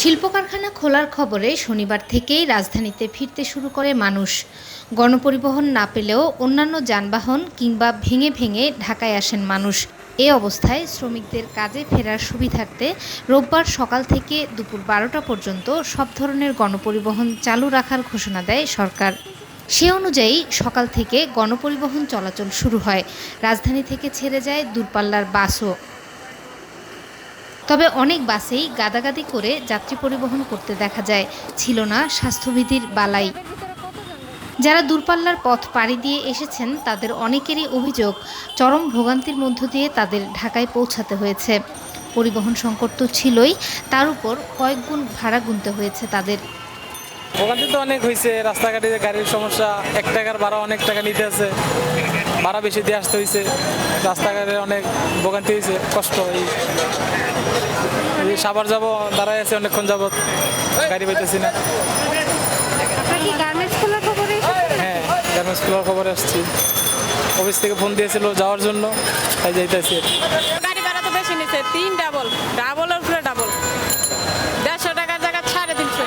শিল্প কারখানা খোলার খবরে শনিবার থেকেই রাজধানীতে ফিরতে শুরু করে মানুষ। গণপরিবহন না পেলেও অন্যান্য যানবাহন কিংবা ভেঙে ভেঙে ঢাকায় আসেন মানুষ। এ অবস্থায় শ্রমিকদের কাজে ফেরার সুবিধার্থে রোববার সকাল থেকে দুপুর বারোটা পর্যন্ত সব ধরনের গণপরিবহন চালু রাখার ঘোষণা দেয় সরকার। সে অনুযায়ী সকাল থেকে গণপরিবহন চলাচল শুরু হয়। রাজধানী থেকে ছেড়ে যায় দূরপাল্লার বাসও। তবে অনেক বাসেই গাদাগাদি করে যাত্রী পরিবহন করতে দেখা যায়। ছিল না স্বাস্থ্যবিধির বালাই। যারা দূরপাল্লার পথ পাড়ি দিয়ে এসেছেন, তাদের অনেকেরই অভিযোগ, চরম ভোগান্তির মধ্য দিয়ে তাদের ঢাকায় পৌঁছাতে হয়েছে। পরিবহন সংকট তো ছিলই, তার উপর কয়েক গুণ ভাড়া গুনতে হয়েছে তাদের। ভোগান্তি তো অনেক হয়েছে, রাস্তাঘাটে গাড়ির সমস্যা, এক টাকার ভাড়া অনেক টাকা নিতে আছে, ভাড়া বেশি দিয়ে আসতে হয়েছে। রাস্তাঘাটে অনেক ভোগান্তি হয়েছে, কষ্ট এই সাবার যাব দাঁড়ায় আছে অনেকক্ষণ যাবত গাড়ি পাইতেছি না। হ্যাঁ গার্মেন্টস খোলার খবরে আসছি। অফিস থেকে ফোন দিয়েছিল যাওয়ার জন্য তাই যাইতেছি। গাড়ি ভাড়া তো বেশি নিচ্ছে তিন ডাবল ডাবলের উপরে ডাবল দেড়শো টাকার জায়গা সাড়ে তিনশো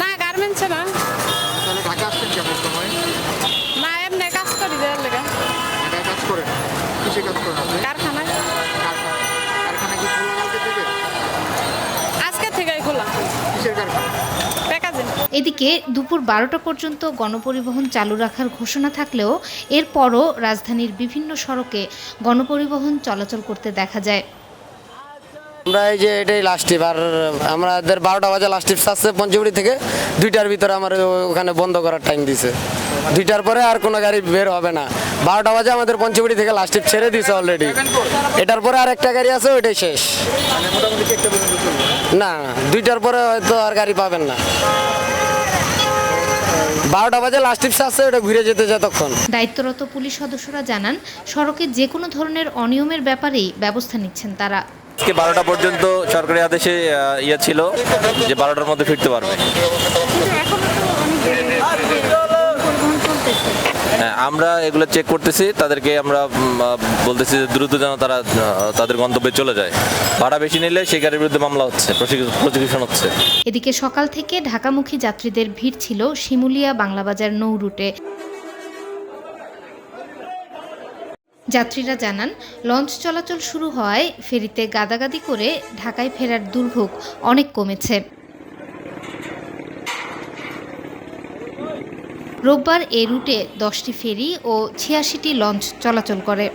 না গার্মেন্টসে না। তাহলে ঢাকা আসছেন কেমন সময়? না এমনি কাজ করি যাওয়ার লেগে। কাজ করেন? কিসে কাজ করেন আপনি? কারখানায় কারখানা। কারখানা কি খোলা কালকে থেকে আজকে থেকেই খোলা। কিসের কারখানা? এদিকে দুপুর বারোটা পর্যন্ত গণপরিবহন চালু রাখার ঘোষণা থাকলেও এরপরও রাজধানীর বিভিন্ন সড়কে গণপরিবহন চলাচল করতে দেখা যায়। আমরা এই যে এটাই লাস্ট টিপ আর আমাদের বারোটা বাজে লাস্ট টিপস আসছে পঞ্চমুড়ি থেকে। দুইটার ভিতরে আমার ওখানে বন্ধ করার টাইম দিছে। দুইটার পরে আর কোনো গাড়ি বের হবে না। বারোটা বাজে আমাদের পঞ্চমুড়ি থেকে লাস্ট টিপ ছেড়ে দিছে অলরেডি এটার পরে আর একটা গাড়ি আছে, ওইটাই শেষ। না, দুইটার পরে হয়তো আর গাড়ি পাবেন না। বারোটা বাজে লাস্ট টিপস আসছে, ওটা ঘুরে যেতে যতক্ষণ দায়িত্বরত পুলিশ সদস্যরা জানান, সড়কে যে কোনো ধরনের অনিয়মের ব্যাপারেই ব্যবস্থা নিচ্ছেন তারা। আজকে বারোটা পর্যন্ত সরকারি আদেশে ইয়ে ছিল যে বারোটার মধ্যে ফিরতে পারবে। হ্যাঁ, আমরা এগুলো চেক করতেছি তাদেরকে আমরা বলতেছি যে দ্রুত যেন তারা তাদের গন্তব্যে চলে যায়। ভাড়া বেশি নিলে সেই গাড়ির বিরুদ্ধে মামলা হচ্ছে প্রসিকিউশন হচ্ছে। এদিকে সকাল থেকে ঢাকামুখী যাত্রীদের ভিড় ছিল শিমুলিয়া বাংলাবাজার নৌ রুটে। যাত্রীরা জানান, লঞ্চ চলাচল শুরু হওয়ায় ফেরিতে গাদাগাদি করে ঢাকায় ফেরার দুর্ভোগ অনেক কমেছে। রোববার এ রুটে দশটি ফেরি ও ছিয়াশিটি লঞ্চ চলাচল করে।